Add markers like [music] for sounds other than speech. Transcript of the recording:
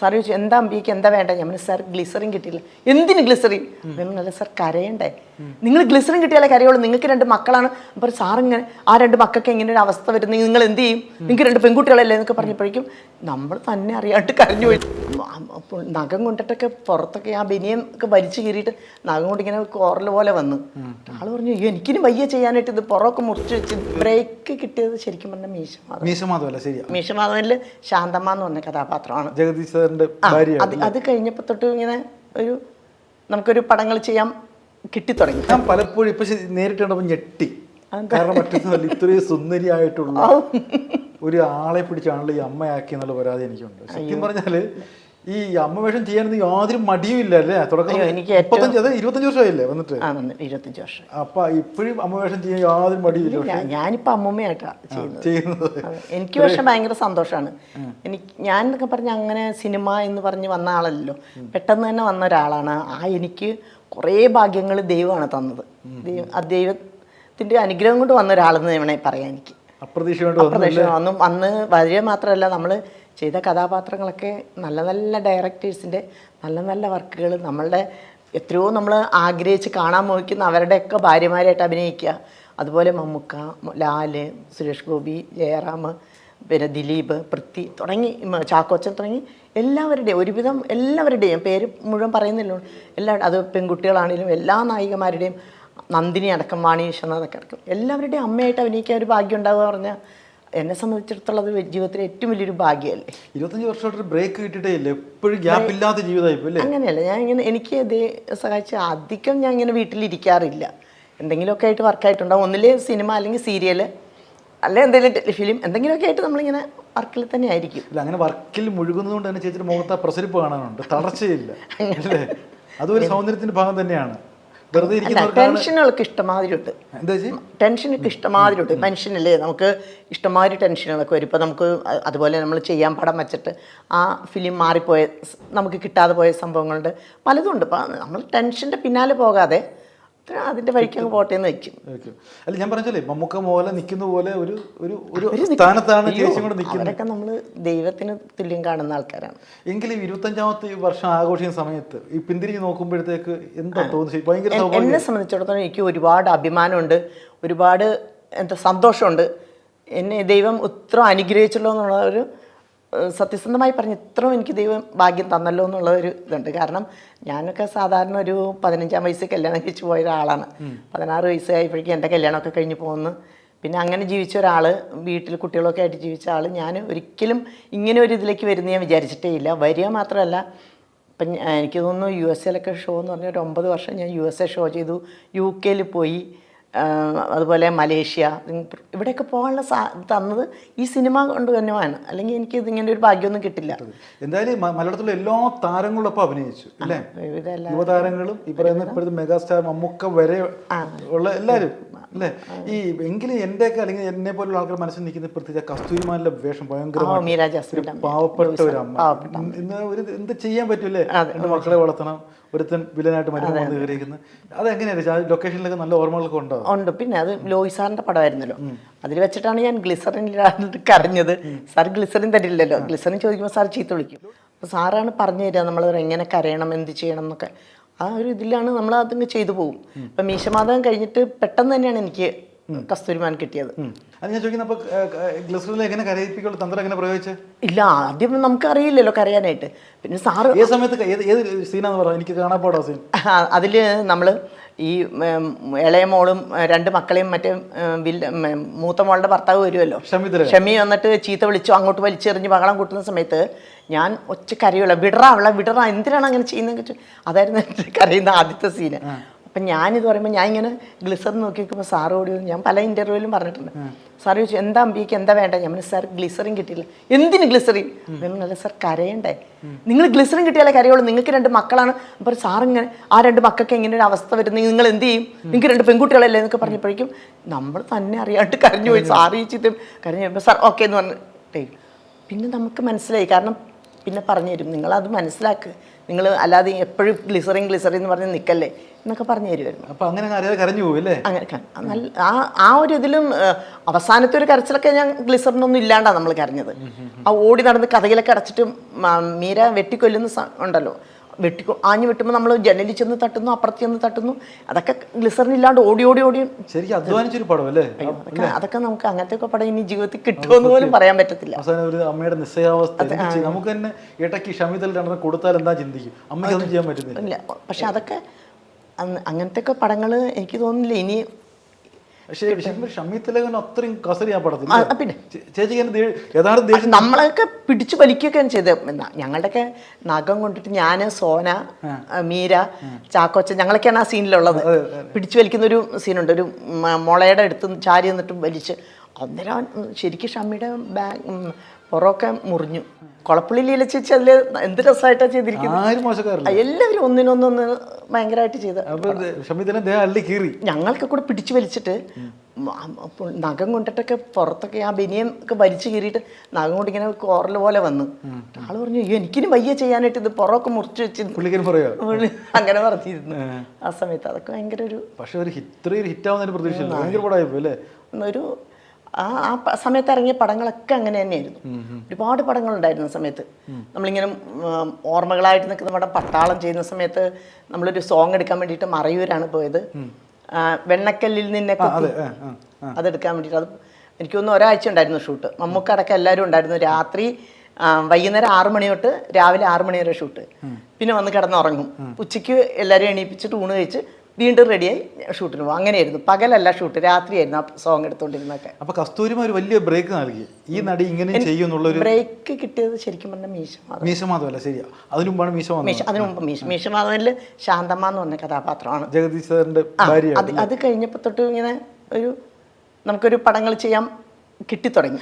Sir ചോദിച്ചു എന്താ അമ്പിക്ക് എന്താ വേണ്ട? ഞാൻ സാർ ഗ്ലിസറിൻ കിട്ടിയില്ല. എന്തിന് ഗ്ലിസറിൻ അല്ല സാർ കരയണ്ടേ? നിങ്ങൾ ഗ്ലിസറിൻ കിട്ടിയാലേ കരയുള്ളൂ. നിങ്ങൾക്ക് രണ്ട് മക്കളാണ്. അപ്പോൾ സാർ ഇങ്ങനെ ആ രണ്ട് മക്കൾക്ക് ഇങ്ങനെ ഒരു അവസ്ഥ വരുന്നത് നിങ്ങൾ എന്ത് ചെയ്യും? നിങ്ങൾക്ക് രണ്ട് പെൺകുട്ടികളല്ലേ? എന്നൊക്കെ പറഞ്ഞപ്പോഴേക്കും നമ്മൾ തന്നെ അറിയാണ്ട് കരഞ്ഞു പോയി. അപ്പോൾ നഖം കൊണ്ടിട്ടൊക്കെ പുറത്തൊക്കെ ആ ബനിയം ഒക്കെ വലിച്ചു കീറിയിട്ട് നഖം കൊണ്ട് ഇങ്ങനെ കോറൽ പോലെ വന്ന്. ആൾ പറഞ്ഞു അയ്യോ എനിക്കിനും വയ്യ ചെയ്യാനായിട്ട് ഇത് പുറമൊക്കെ മുറിച്ച് വെച്ച് ബ്രേക്ക് കിട്ടിയത് ശരിക്കും പറഞ്ഞാൽ മീശമാധവൻ മീശമാധവല്ല മീശമാധവനിൽ ശാന്തമ്മ എന്ന് പറഞ്ഞ കഥാപാത്രമാണ്. ജഗദീഷ് സാറിന്റെ അത് കഴിഞ്ഞപ്പോ തൊട്ട് ഇങ്ങനെ ഒരു നമുക്കൊരു പടങ്ങൾ ചെയ്യാൻ കിട്ടിത്തുടങ്ങി. ഞാൻ പലപ്പോഴും ഇപ്പൊ നേരിട്ട് കണ്ടപ്പോൾ ഞെട്ടി. കാരണം മറ്റൊന്നുമല്ല ഇത്രയും സുന്ദരിയായിട്ടുള്ള ഒരു ആളെ പിടിച്ചാണല്ലോ ഈ അമ്മയാക്കി എന്നുള്ള പരാതി എനിക്കുണ്ട്. സത്യം പറഞ്ഞാൽ ഈ അമ്മ വേഷം ചെയ്യാനൊന്നും യാതൊരു മടിയും ഇല്ല അല്ലേ തുടക്കം എനിക്ക് ഏറ്റവും- മുപ്പത്തഞ്ച് അത് ഇരുപത്തഞ്ച് വർഷമായില്ലേ വന്നിട്ട്? ആ വന്ന് ഇരുപത്തഞ്ച് വർഷം. അപ്പൊ ഇപ്പോഴും അമ്മ വേഷം ചെയ്യാൻ യാതൊരു മടിയില്ല ഞാനിപ്പോ അമ്മൂമ്മയായിട്ടാണ് ചെയ്യുന്നത്. എനിക്ക് പക്ഷെ ഭയങ്കര സന്തോഷമാണ് എനിക്ക് ഞാൻ എന്നൊക്കെ പറഞ്ഞ അങ്ങനെ സിനിമ എന്ന് പറഞ്ഞ് വന്ന ആളല്ലോ പെട്ടെന്ന് തന്നെ വന്ന ഒരാളാണ്. ആ എനിക്ക് കുറേ ഭാഗ്യങ്ങൾ ദൈവമാണ് തന്നത്. ദൈവത്തിന്റെ അനുഗ്രഹം കൊണ്ട് വന്ന ഒരാളെന്ന് വേണേ പറയാം എനിക്ക്. അപ്രതീക്ഷിതമായിട്ട് വന്നു അപ്രതീക്ഷിതം അന്നും അന്ന് വരിക മാത്രമല്ല നമ്മൾ ചെയ്ത കഥാപാത്രങ്ങളൊക്കെ നല്ല നല്ല ഡയറക്ടേഴ്സിന്റെ നല്ല നല്ല വർക്കുകൾ നമ്മളുടെ എത്രയോ നമ്മൾ ആഗ്രഹിച്ച് കാണാൻ മോഹിക്കുന്ന അവരുടെയൊക്കെ ഭാര്യമാരായിട്ട് അഭിനയിക്കുക. അതുപോലെ മമ്മുക്ക ലാൽ സുരേഷ് ഗോപി ജയറാം പിന്നെ ദിലീപ് പൃഥ്വി തുടങ്ങി ചാക്കോച്ചൻ തുടങ്ങി എല്ലാവരുടെയും ഒരുവിധം എല്ലാവരുടെയും പേര് മുഴുവൻ പറയുന്നില്ല എല്ലാ അത് പെൺകുട്ടികളാണെങ്കിലും എല്ലാ നായികമാരുടെയും നന്ദിനി അടക്കം വാണി വിശ്വനാഥൊക്കെ അടക്കം എല്ലാവരുടെയും അമ്മയായിട്ട് അഭിനയിക്കാൻ ഒരു ഭാഗ്യം ഉണ്ടാവുക പറഞ്ഞാൽ എന്നെ സംബന്ധിച്ചിടത്തോളം അത് ജീവിതത്തിലെ ഏറ്റവും വലിയൊരു ഭാഗ്യമല്ലേ? ഇരുപത്തഞ്ച് വർഷമായിട്ട് ബ്രേക്ക് കിട്ടിയിട്ടേ ഇല്ല. എപ്പോഴും ഗ്യാപ്പ് ഇല്ലാത്ത ജീവിതമായി അല്ലേ? അങ്ങനെയല്ല. ഞാൻ ഇങ്ങനെ എനിക്ക് ഇത് സഹായിച്ച് അധികം ഞാൻ ഇങ്ങനെ വീട്ടിലിരിക്കാറില്ല. എന്തെങ്കിലുമൊക്കെ ആയിട്ട് വർക്കായിട്ടുണ്ടാവും ഒന്നിലെ സിനിമ അല്ലെങ്കിൽ സീരിയൽ അല്ലെ എന്തെങ്കിലും ഫിലിം എന്തെങ്കിലുമൊക്കെ ആയിട്ട് നമ്മളിങ്ങനെ വർക്കിൽ തന്നെ ആയിരിക്കും. ഇല്ല അങ്ങനെ വർക്കിൽ മുഴുകുന്നതുകൊണ്ട് തന്നെ ചേച്ചിയുടെ മുഖത്ത് പ്രസരിപ്പ് കാണാനുണ്ട്. തളർച്ചയില്ല. [laughs] അല്ലേ? അതും ഒരു സൗന്ദര്യത്തിന്റെ ഭാഗം തന്നെയാണ്. വെറുതെ ടെൻഷനുകൾക്ക് ഇഷ്ടമാതിരി ഉണ്ട് എന്താ ചേച്ചി? ടെൻഷനൊക്കെ ഇഷ്ടമാതിരി ഉണ്ട് മനുഷ്യനല്ലേ? നമുക്ക് ഇഷ്ടമാതിരി ടെൻഷനുകളൊക്കെ വരും. ഇപ്പോൾ നമുക്ക് അതുപോലെ നമ്മൾ ചെയ്യാൻ പടം വെച്ചിട്ട് ആ ഫിലിം മാറിപ്പോയ നമുക്ക് കിട്ടാതെ പോയ സംഭവങ്ങളുണ്ട്. പലതും ഉണ്ട് നമ്മൾ ടെൻഷന്റെ പിന്നാലെ പോകാതെ അത് അതിന്റെ വഴിക്ക് അങ്ങ് പോട്ടെ എന്ന് വെക്കും. അല്ല ഞാൻ പറഞ്ഞല്ലേ മമ്മൂക്ക പോലെ നിൽക്കുന്ന പോലെ ഒരു ഒരു ഒരു സ്ഥാനത്താണ് അവരൊക്കെ നമ്മൾ ദൈവത്തിന് തുല്യം കാണുന്ന ആൾക്കാരാണ്. എങ്കിലും ഇരുപത്തഞ്ചാമത്തെ വർഷം ആഘോഷിക്കുന്ന സമയത്ത് ഈ പിന്തിരിഞ്ഞ് നോക്കുമ്പോഴത്തേക്ക് എന്താ തോന്നുന്നത് എന്നെ സംബന്ധിച്ചിടത്തോളം എനിക്ക് ഒരുപാട് അഭിമാനമുണ്ട്. ഒരുപാട് എന്താ സന്തോഷമുണ്ട്. എന്നെ ദൈവം ഇത്ര അനുഗ്രഹിച്ചല്ലോ എന്നുള്ള ഒരു സത്യസന്ധമായി പറഞ്ഞ് ഇത്രയും എനിക്ക് ദൈവം ഭാഗ്യം തന്നല്ലോ എന്നുള്ള ഒരു ഇതുണ്ട്. കാരണം ഞാനൊക്കെ സാധാരണ ഒരു പതിനഞ്ചാം വയസ്സിൽ കല്യാണം കഴിച്ച് പോയ ഒരാളാണ്. പതിനാറ് വയസ്സായപ്പോഴേക്കും എന്റെ കല്യാണമൊക്കെ കഴിഞ്ഞ് പോകുന്നു പിന്നെ അങ്ങനെ ജീവിച്ച ഒരാൾ വീട്ടിൽ കുട്ടികളൊക്കെ ആയിട്ട് ജീവിച്ച ആൾ ഞാൻ ഒരിക്കലും ഇങ്ങനെ ഒരു ഇതിലേക്ക് വരുന്ന ഞാൻ വിചാരിച്ചിട്ടേ ഇല്ല. വരിക മാത്രമല്ല ഇപ്പം എനിക്ക് തോന്നുന്നു യു എസ് എയിലൊക്കെ ഷോ എന്ന് പറഞ്ഞാൽ ഒരു ഒമ്പത് വർഷം ഞാൻ യു എസ് എ ഷോ ചെയ്തു. യു കെയിൽ പോയി. അതുപോലെ മലേഷ്യ ഇവിടെയൊക്കെ പോകാനുള്ള സാ തന്നത് ഈ സിനിമ കൊണ്ട് തന്നെയാണ്. അല്ലെങ്കിൽ എനിക്ക് ഇതിങ്ങനെ ഒരു ഭാഗ്യമൊന്നും കിട്ടില്ല. എന്തായാലും മലയാളത്തിലെ എല്ലാ താരങ്ങളും ഒപ്പം അഭിനയിച്ചു അല്ലേ യുവതാരങ്ങളും ഈ പറയുന്ന ഇപ്പോഴത്തെ മെഗാസ്റ്റാർ മമ്മൂക്ക വരെ ഉള്ള എല്ലാവരും. അല്ലേ? ഈ എങ്കിലും എന്റെയൊക്കെ അല്ലെങ്കിൽ എന്നെ പോലുള്ള ആൾക്കാർ മനസ്സിൽ നിൽക്കുന്ന പ്രത്യേകിച്ച് കസ്തൂരിമാരുടെ വേഷം ഭയങ്കര പാവപ്പെട്ട ഒരു അമ്മ. ഇന്ന് ഇന്ന് ഒരു എന്ത് ചെയ്യാൻ പറ്റൂലേ? രണ്ട് മക്കളെ വളർത്തണം ഒരുത്തൻ വില്ലനായിട്ട് മരുന്ന് വന്ന് കയറിയിരിക്കുന്നത് അതെങ്ങനെയാണ് ലൊക്കേഷനിലൊക്കെ നല്ല ഓർമ്മകളൊക്കെ ഉണ്ടോ? ഉണ്ട്. പിന്നെ അത് ലോയി സാറിന്റെ പടമായിരുന്നല്ലോ. അതിൽ വെച്ചിട്ടാണ് ഞാൻ ഗ്ലിസറിൻ കരഞ്ഞത്. സാർ ഗ്ലിസറിൻ തരില്ലല്ലോ. ഗ്ലിസറിൻ ചോദിക്കുമ്പോൾ സാർ ചീത്ത വിളിക്കും. അപ്പോൾ സാറാണ് പറഞ്ഞു തരിക നമ്മളവർ എങ്ങനെ കരയണം എന്ത് ചെയ്യണം എന്നൊക്കെ. ആ ഒരു ഇതിലാണ് നമ്മൾ അതങ്ങ് ചെയ്തു പോകും. ഇപ്പം മീശമാധവൻ കഴിഞ്ഞിട്ട് പെട്ടെന്ന് തന്നെയാണ് എനിക്ക് കസ്തൂരിമാൻ കിട്ടിയത്. അത് ഞാൻ ഗ്ലിസറിൽ എങ്ങനെ കരയിപ്പിക്കുള്ള തന്ത്രം എങ്ങനെ ഇല്ല ആദ്യം നമുക്ക് അറിയില്ലല്ലോ കരയാനായിട്ട്. പിന്നെ സാറ് ഏത് സമയത്ത് ക- ഏത് ഏത് സീനാന്ന് പറയാം എനിക്ക് കാണാൻ പാടാ സീൻ. അതിൽ നമ്മൾ ഈ ഇളയ മോളും രണ്ട് മക്കളെയും മറ്റേ വില്ല മൂത്ത മോളുടെ ഭർത്താവ് വരുമല്ലോ ഷമി വന്നിട്ട് ചീത്ത വിളിച്ചു അങ്ങോട്ട് വലിച്ചെറിഞ്ഞ് ബഹളം കൂട്ടുന്ന സമയത്ത് ഞാൻ ഒച്ച കരയുള്ള വിടറ അവളെ വിടറ എന്തിനാണ് അങ്ങനെ ചെയ്യുന്നത് അതായിരുന്നു കരയുന്ന ആദ്യത്തെ സീന്. അപ്പം ഞാനിത് പറയുമ്പോൾ ഞാൻ ഇങ്ങനെ ഗ്ലിസർ നോക്കി നോക്കുമ്പോൾ സാറ് ഓടി വന്നു. ഞാൻ പല ഇന്റർവ്യൂവിലും പറഞ്ഞിട്ടുണ്ട്. സാർ ചോദിച്ചു എന്താ അമ്പിക്ക്? എന്താ വേണ്ട? ഞാൻ പറഞ്ഞു സാർ ഗ്ലിസറിൻ കിട്ടിയില്ല. എന്തിന് ഗ്ലിസറിൻ? അല്ല സാർ കരയണ്ടേ. നിങ്ങൾ ഗ്ലിസറിൻ കിട്ടിയാലേ കരയുള്ളൂ. നിങ്ങൾക്ക് രണ്ട് മക്കളാണ്. അപ്പോൾ സാർ ഇങ്ങനെ ആ രണ്ട് മക്കൾക്ക് ഇങ്ങനെ ഒരു അവസ്ഥ വരുന്നത് നിങ്ങൾ എന്ത് ചെയ്യും? നിങ്ങൾക്ക് രണ്ട് പെൺകുട്ടികളല്ലേ? എന്നൊക്കെ പറഞ്ഞപ്പോഴേക്കും നമ്മൾ തന്നെ അറിയാണ്ട് കരഞ്ഞു പോയി. സാർ ഈ ചിത്രം കരഞ്ഞു സാർ ഓക്കെ എന്ന് പറഞ്ഞിട്ടേ പിന്നെ നമുക്ക് മനസ്സിലായി. കാരണം പിന്നെ പറഞ്ഞു തരും അത് മനസ്സിലാക്ക്. നിങ്ങൾ അല്ലാതെ എപ്പോഴും ഗ്ലിസറിൻ ഗ്ലിസറിൻ എന്ന് പറഞ്ഞ് നിൽക്കല്ലേ എന്നൊക്കെ പറഞ്ഞു തരുമായിരുന്നു അപ്പോൾ അങ്ങനെ അറിയാതെ കരഞ്ഞു പോവില്ലേ? അങ്ങനെ നല്ല ആ ആ ഒരു ഇതിലും അവസാനത്തെ ഒരു കരച്ചിലൊക്കെ ഞാൻ ഗ്ലിസറിനൊന്നും ഇല്ലാണ്ടാണ് നമ്മൾ കരഞ്ഞത്. ആ ഓടി നടന്ന് കഥയിലൊക്കെ അടച്ചിട്ട് മീര വെട്ടിക്കൊല്ലുന്ന ഉണ്ടല്ലോ. വെട്ടി ആഞ്ഞു വെട്ടുമ്പോൾ നമ്മൾ ജനലിൽ ചെന്ന് തട്ടുന്നു അപ്പുറത്ത് ചെന്ന് തട്ടുന്നു. അതൊക്കെ ഗ്ലിസറിൻ ഇല്ലാണ്ട് ഓടി ഓടി ഓടി. ശരിക്കും അധ്വാനിച്ചൊരു പടം അല്ലേ? അതൊക്കെ അതൊക്കെ നമുക്ക് അങ്ങനത്തെ ഒക്കെ പടം ഇനി ജീവിതത്തിൽ കിട്ടുമെന്ന് പോലും പറയാൻ പറ്റത്തില്ല. അവസാനം ഒരു അമ്മയുടെ ചെയ്യും? നമുക്ക് തന്നെ ഇടയ്ക്ക് ഷമിതൽ രണ്ടെണ്ണം കൊടുത്താൽ എന്താ ചിന്തിക്കും? അമ്മയ്ക്ക് ഒന്നും ചെയ്യാൻ പറ്റുന്നില്ല. പക്ഷെ അതൊക്കെ അങ്ങനത്തെ ഒക്കെ പടങ്ങൾ എനിക്ക് തോന്നുന്നില്ല. ഇനി പിന്നെ. നമ്മളൊക്കെ പിടിച്ചു വലിക്കുകയൊക്കെയാണ് ചെയ്തത്. ഞങ്ങളുടെയൊക്കെ നഖം കൊണ്ടിട്ട് ഞാൻ സോന മീര ചാക്കോച്ച ഞങ്ങളൊക്കെയാണ് ആ സീനിലുള്ളത് പിടിച്ചു വലിക്കുന്ന ഒരു സീനുണ്ട് ഒരു മുളയുടെ അടുത്ത് ചാരി നിന്നിട്ട് വലിച്ച് അന്നേരം ശരിക്ക് ഷമ്മിയുടെ ബാഗ് പുറമൊക്കെ മുറിഞ്ഞു. കുളപ്പുള്ളി ലീല ചേച്ചി അതിൽ എന്ത് രസമായിട്ടാണ് ചെയ്തിരിക്കുന്നത് എല്ലാവരും ഒന്നിനൊന്നൊന്ന് ഭയങ്കരമായിട്ട് ചെയ്ത്. ഞങ്ങൾക്ക് കൂടെ പിടിച്ചു വലിച്ചിട്ട് നഖം കൊണ്ടിട്ടൊക്കെ പുറത്തൊക്കെ ആ ബനിയൻ ഒക്കെ വലിച്ചു കീറിയിട്ട് നഖം കൊണ്ട് ഇങ്ങനെ കോറൽ പോലെ വന്നു. ആൾ പറഞ്ഞു അയ്യോ എനിക്കിനും വയ്യ ചെയ്യാനായിട്ട് ഇത് പുറമൊക്കെ മുറിച്ച് വെച്ച് അങ്ങനെ പറഞ്ഞിരുന്നു. ആ. സമയത്ത് അതൊക്കെ ഭയങ്കര ഒരു പക്ഷെ ഒരു ഹിറ്റ് ഇത്രയും ഹിറ്റ് ആവുന്ന ഒരു പ്രതീക്ഷ ഒരു ആ ആ സമയത്ത് ഇറങ്ങിയ പടങ്ങളൊക്കെ അങ്ങനെ തന്നെയായിരുന്നു. ഒരുപാട് പടങ്ങളുണ്ടായിരുന്ന സമയത്ത്. നമ്മളിങ്ങനെ ഓർമ്മകളായിട്ട് നിൽക്കുന്ന പടം പട്ടാളം ചെയ്യുന്ന സമയത്ത് നമ്മളൊരു സോങ് എടുക്കാൻ വേണ്ടിയിട്ട് മറയൂരാണ് പോയത്. വെണ്ണക്കല്ലിൽ നിന്നെ. അതെടുക്കാൻ വേണ്ടിയിട്ട്. അത് എനിക്ക് തോന്നുന്നു ഒരാഴ്ച ഉണ്ടായിരുന്നു ഷൂട്ട്. മമ്മൂക്കടക്കം എല്ലാവരും ഉണ്ടായിരുന്നു. രാത്രി വൈകുന്നേരം ആറു മണി തൊട്ട് രാവിലെ ആറു മണി വരെ ഷൂട്ട്. പിന്നെ വന്ന് കിടന്നുറങ്ങും. ഉച്ചയ്ക്ക് എല്ലാവരും എണീപ്പിച്ചിട്ട് ഊണ് കഴിച്ച് വീണ്ടും റെഡിയായി ഷൂട്ടിന് പോകും അങ്ങനെയായിരുന്നു. പകലല്ല ഷൂട്ട് രാത്രിയായിരുന്നു ആ സോങ് എടുത്തുകൊണ്ടിരുന്നൊക്കെ അപ്പൊ കസ്തൂരിമ ഒരു വലിയ ബ്രേക്ക് നൽകി. ഈ നടി ഇങ്ങനെ ചെയ്യും എന്നുള്ളൊരു ബ്രേക്ക് കിട്ടിയത് ശരിക്കും പറഞ്ഞാൽ മീശ മാധവൻ. മീശമാധവല്ല ശരിയാ. അതിനു മുമ്പാണ് മീശ വന്നത് മീശ അതിനു മുമ്പ് മീശ. മീശമാധവനിൽ ശാന്തമ്മ എന്ന് പറഞ്ഞ കഥാപാത്രമാണ്. ജഗദീഷ് സാറിന്റെ ഭാര്യ അത് കഴിഞ്ഞപ്പോൾ തൊട്ട് ഇങ്ങനെ ഒരു നമുക്കൊരു പടങ്ങൾ ചെയ്യാം കിട്ടിത്തുടങ്ങി.